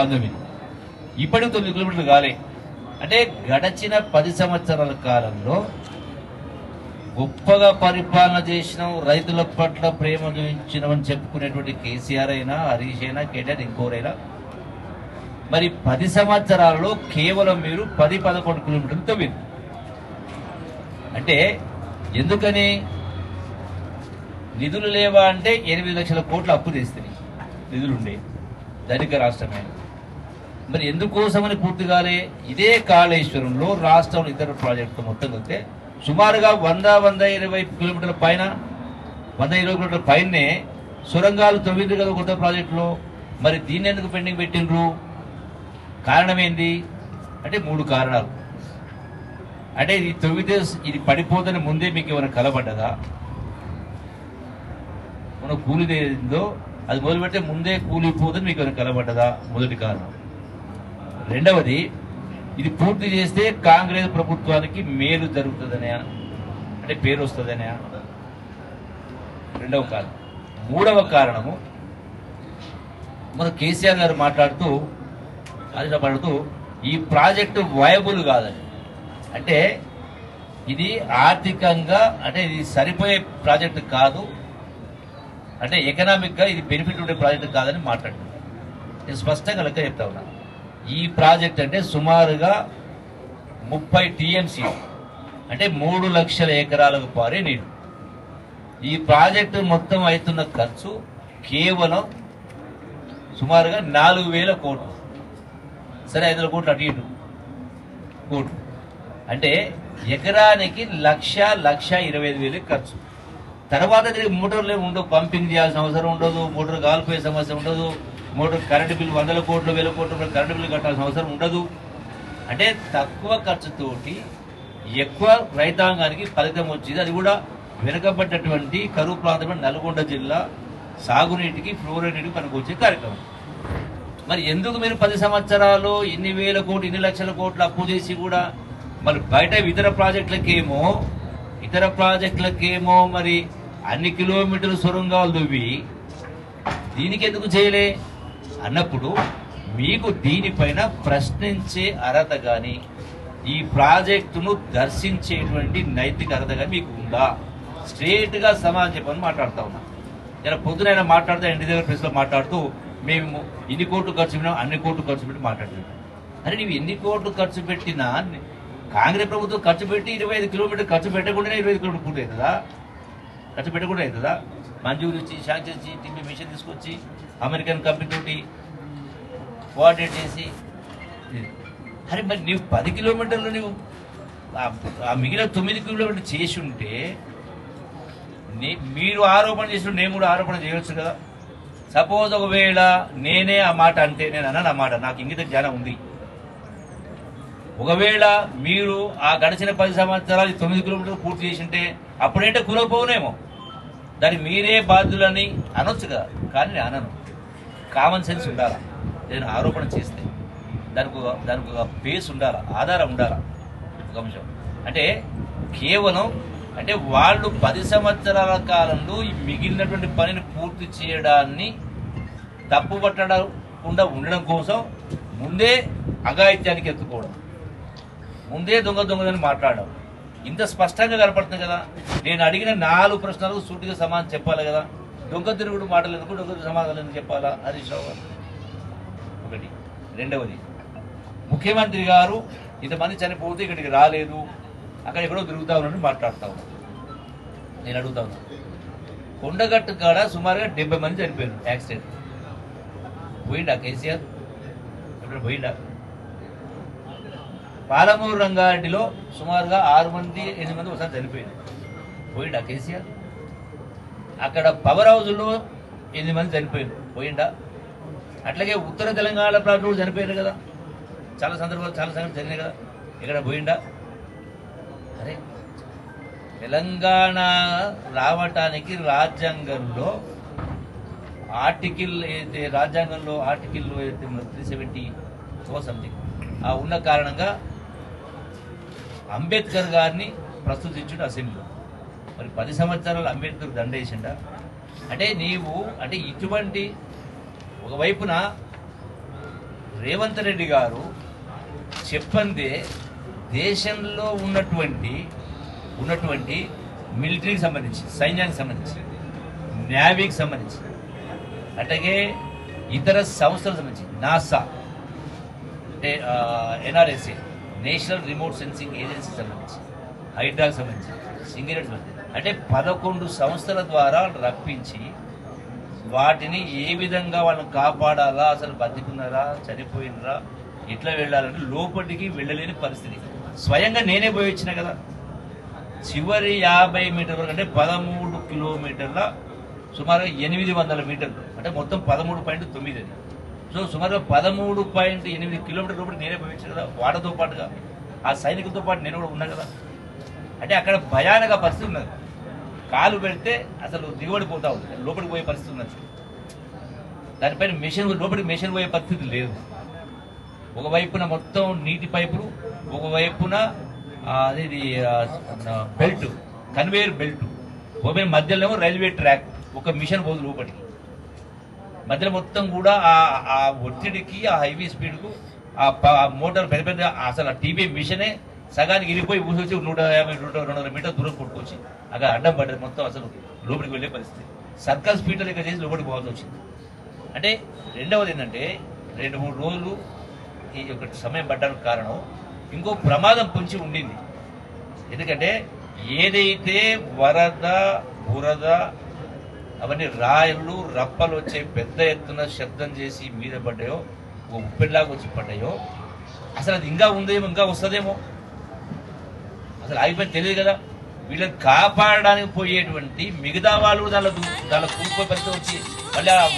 పంతొమ్మిది. ఇప్పటికి తొమ్మిది కిలోమీటర్లు కాలే. అంటే గడచిన పది సంవత్సరాల కాలంలో గొప్పగా పరిపాలన చేసిన రైతుల పట్ల ప్రేమ చూపించినమని చెప్పుకునేటువంటి కేసీఆర్ అయినా హరీష్ అయినా కేటీఆర్ ఇంకోరైనా మరి పది సంవత్సరాల్లో కేవలం మీరు పది పదకొండు కిలోమీటర్లు తవ్వింది అంటే ఎందుకని? నిధులు లేవా అంటే ఎనిమిది లక్షల కోట్లు అప్పు తెస్తుంది నిధులుండే. ధనిక రాష్ట్రమే. మరి ఎందుకోసమని పూర్తిగానే ఇదే కాళేశ్వరంలో రాష్ట్రంలో ఇతర ప్రాజెక్టు మొత్తం కలిపితే సుమారుగా వంద వంద ఇరవై కిలోమీటర్ల పైన వంద ఇరవై కిలోమీటర్ల పైనే సొరంగాలు తొమ్మిది కదా కొత్త ప్రాజెక్టులో. మరి దీన్ని ఎందుకు పెండింగ్ పెట్టిండ్రు? కారణం ఏంది అంటే మూడు కారణాలు. అంటే ఇది తవ్వితే ఇది పడిపోదని ముందే మీకు ఏమైనా కలబడ్డదా మన కూలిది అది మొదలు పెడితే ముందే కూలిపోదని మీకు ఏమైనా కలబడ్డదా మొదటి కారణం. రెండవది ఇది పూర్తి చేస్తే కాంగ్రెస్ ప్రభుత్వానికి మేలు జరుగుతుందనే అంటే పేరు వస్తుందనే రెండవ కారణం. మూడవ కారణము మన కేసీఆర్ గారు మాట్లాడుతూ అది మాట్లాడుతూ ఈ ప్రాజెక్టు వయబుల్ కాదని అంటే ఇది ఆర్థికంగా అంటే ఇది సరిపోయే ప్రాజెక్టు కాదు అంటే ఎకనామిక్గా ఇది బెనిఫిట్ ఉండే ప్రాజెక్ట్ కాదని మాట్లాడుతున్నారు. నేను స్పష్టంగా లెక్క చెప్తా ఉన్నాను ఈ ప్రాజెక్ట్ అంటే సుమారుగా ముప్పై టీఎంసీ. అంటే మూడు లక్షల ఎకరాలకు పారే నీరు. ఈ ప్రాజెక్టు మొత్తం అవుతున్న ఖర్చు కేవలం సుమారుగా నాలుగు వేల కోట్లు. సరే ఐదు వేల కోట్లు అటు ఇటు. కోట్లు. అంటే ఎకరానికి లక్ష లక్ష ఇరవై ఐదు వేలు ఖర్చు. తర్వాత తిరిగి మోటార్లు ఏమి ఉండవు. పంపింగ్ చేయాల్సిన అవసరం ఉండదు. మోటార్ కాలిపోయే సమస్య ఉండదు. మూడు కరెంటు బిల్లు వందల కోట్లు వేల కోట్ల రూపాయలు కరెంటు బిల్లు కట్టాల్సిన అవసరం ఉండదు. అంటే తక్కువ ఖర్చుతోటి ఎక్కువ రైతాంగానికి ఫలితం వచ్చింది. అది కూడా వెనుకబడ్డటువంటి కరువు ప్రాంతమైన నల్గొండ జిల్లా సాగునీటికి ఫ్లోరైడ్ పనికొచ్చే కార్యక్రమం. మరి ఎందుకు మీరు పది సంవత్సరాలు ఇన్ని వేల కోట్లు ఇన్ని లక్షల కోట్లు అప్పు చేసి కూడా మరి బయట ఇతర ప్రాజెక్టులకేమో ఇతర ప్రాజెక్టులకేమో మరి అన్ని కిలోమీటర్లు సొరంగాలు దువ్వి దీనికి ఎందుకు చేయలే? అన్నప్పుడు మీకు దీనిపైన ప్రశ్నించే అర్హత కానీ ఈ ప్రాజెక్టును దర్శించేటువంటి నైతిక అర్హత కానీ మీకు ఉందా? స్ట్రేట్గా సమాధానం చెప్పని మాట్లాడుతా ఉన్నా. ఇలా పొద్దునైనా మాట్లాడుతూ ఇంటి దగ్గర ప్రెస్లో మాట్లాడుతూ మేము ఇన్ని కోట్లు ఖర్చు పెట్టినా అన్ని కోట్లు ఖర్చు పెట్టి మాట్లాడుతున్నాం అరే నీవు ఎన్ని కోట్లు ఖర్చు పెట్టినా కాంగ్రెస్ ప్రభుత్వం ఖర్చు పెట్టి ఇరవై ఐదు కిలోమీటర్ ఖర్చు పెట్టకుండానే ఇరవై ఐదు కిలోమీటర్ పూర్తి అవుతుందా ఖర్చు పెట్టకుండా అవుతుందా మంజూరు ఇచ్చి శాంక్షన్ ఇచ్చి టీపీ మిషన్ తీసుకొచ్చి అమెరికన్ కంపెనీ తోటి కోఆర్డినేట్ చేసి అరే మరి నీవు పది కిలోమీటర్లు నీవు ఆ- మిగిలిన తొమ్మిది కిలోమీటర్లు చేసి ఉంటే నే- మీరు ఆరోపణ చేసిన నేను కూడా ఆరోపణ చేయవచ్చు కదా? సపోజ్ ఒకవేళ నేనే ఆ మాట అంటే నేను అన్నాను ఆ మాట నాకు ఇంగిత జ్ఞానం ఉంది. ఒకవేళ మీరు ఆ గడిచిన పది సంవత్సరాలు తొమ్మిది కిలోమీటర్లు పూర్తి చేసి ఉంటే అప్పుడేంటే కులపోనేమో దాన్ని మీరే బాధ్యులని అనొచ్చు కదా? కానీ నేను అనను. కామన్ సెన్స్ ఉండాలా? నేను ఆరోపణ చేస్తే దానికి దానికి ఒక బేస్ ఉండాలా? ఆధారం ఉండాలా? ఒక అంశం అంటే కేవలం అంటే వాళ్ళు పది సంవత్సరాల కాలంలో ఈ మిగిలినటువంటి పనిని పూర్తి చేయడాన్ని తప్పు పట్టకుండా ఉండడం కోసం ముందే అఘాయిత్యానికి ఎత్తుకోవడం. ముందే దొంగ దొంగదని మాట్లాడడం. ఇంత స్పష్టంగా కనపడుతుంది కదా? నేను అడిగిన నాలుగు ప్రశ్నలకు సూటిగా సమాధానం చెప్పాలి కదా? దొంగ తిరుగుడు మాటలు ఎందుకు? దొంగ సమాధానం ఎందుకు చెప్పాలా? హరీష్ రావు గారు. ఒకటి. రెండవది ముఖ్యమంత్రి గారు ఇంతమంది చనిపోతే ఇక్కడికి రాలేదు. అక్కడ ఎక్కడో తిరుగుతా ఉన్నాడు మాట్లాడుతా ఉన్నాడు. నేను అడుగుతా ఉన్నాను కొండగట్టు కాడ సుమారుగా డెబ్బై మంది చనిపోయారు యాక్సిడెంట్. పోయిండా కేసీఆర్? ఎప్పుడు పోయిండా? పాలమూరు రంగారెడ్డిలో సుమారుగా ఆరు మంది ఎనిమిది మంది ఒకసారి చనిపోయింది పోయిండా కేసీఆర్? అక్కడ పవర్ హౌస్లో ఎనిమిది మంది చనిపోయారు పోయిండా? అట్లాగే ఉత్తర తెలంగాణ ప్రాంతంలో చనిపోయారు కదా. చాలా సందర్భాలు చాలా సంఘటన జరిగినాయి కదా. ఇక్కడ పోయిండా? అరే తెలంగాణ రావటానికి రాజ్యాంగంలో ఆర్టికల్ అయితే రాజ్యాంగంలో ఆర్టికల్ ఏదైతే త్రీ సెవెంటీ ఫోర్ సంథింగ్ ఆ ఉన్న కారణంగా అంబేద్కర్ గారిని ప్రస్తుతించుడు అసెంబ్లీలో. మరి పది సంవత్సరాలు అంబేద్కర్ దండేసిండ అంటే నీవు అంటే ఇటువంటి ఒకవైపున రేవంత్ రెడ్డి గారు చెప్పందే దేశంలో ఉన్నటువంటి ఉన్నటువంటి మిలిటరీకి సంబంధించి సైన్యానికి సంబంధించి నేవీకి సంబంధించి అట్లాగే ఇతర సంస్థలకు సంబంధించి నాసా అంటే NRSA national remote sensing agency సంబంధించి హైడ్రాకి సంబంధించి సింగరేట్ సంబంధించి. అంటే పదకొండు సంస్థల ద్వారా రప్పించి వాటిని ఏ విధంగా వాళ్ళని కాపాడాలా అసలు బతికున్నారా చనిపోయినరా ఎట్లా వెళ్ళాలంటే లోపలికి వెళ్ళలేని పరిస్థితి. స్వయంగా నేనే పోయి వచ్చిన కదా. చివరి యాభై మీటర్ల అంటే పదమూడు కిలోమీటర్ల సుమారు ఎనిమిది వందల మీటర్లు. అంటే మొత్తం పదమూడు పాయింట్ తొమ్మిది అది. సో సుమారు పదమూడు పాయింట్ ఎనిమిది కిలోమీటర్ లోపల నేనే పోయి వచ్చిన కదా వాడతో పాటుగా. ఆ సైనికులతో పాటు నేను కూడా ఉన్నా కదా. అంటే అక్కడ భయానక పరిస్థితి ఉన్నది. కాలు పెడితే అసలు దిగుబడిపోతా ఉంది. లోపలికి పోయే పరిస్థితి ఉన్నది. దానిపైన మిషన్ లోపలికి మిషన్ పోయే పరిస్థితి లేదు. ఒకవైపున మొత్తం నీటి పైపులు ఒకవైపున అది బెల్ట్ కన్వేయర్ బెల్ట్. ఒకవైపు మధ్యలో ఏమో రైల్వే ట్రాక్ ఒక మిషన్ పోదు లోపలికి. మధ్యలో మొత్తం కూడా ఆ ఒత్తిడికి ఆ హైవే స్పీడ్కు ఆ ఆ మోటార్ పెద్ద పెద్ద అసలు ఆ టీవీ మిషనే సగానికి ఇరిగిపోయి ఊసొచ్చి నూట యాభై నూట రెండు వందల మీటర్ దూరం కొట్టుకొచ్చి అక్కడ అడ్డం పడ్డది మొత్తం అసలు లోపలికి వెళ్ళే పరిస్థితి. సర్కల్ పీటర్ లెక్క చేసి లోపలికి పోవాల్సి వచ్చింది. అంటే రెండవది ఏంటంటే రెండు మూడు రోజులు ఈ యొక్క సమయం పడ్డానికి కారణం ఇంకో ప్రమాదం పొంచి ఉండింది. ఎందుకంటే ఏదైతే వరద బురద అవన్నీ రాయలు రప్పలు వచ్చే పెద్ద ఎత్తున శబ్దం చేసి మీద పడ్డాయో ఒక ఉప్పెల్లాగా వచ్చి పడ్డాయో అసలు అది ఇంకా ఉందేమో ఇంకా వస్తుందేమో. అసలు ఆగిపోయింది తెలియదు కదా. వీళ్ళని కాపాడడానికి పోయేటువంటి మిగతా వాళ్ళు దానిలో దూ- దానిలో కూలిపోయి పరిస్థితి వచ్చి మళ్ళీ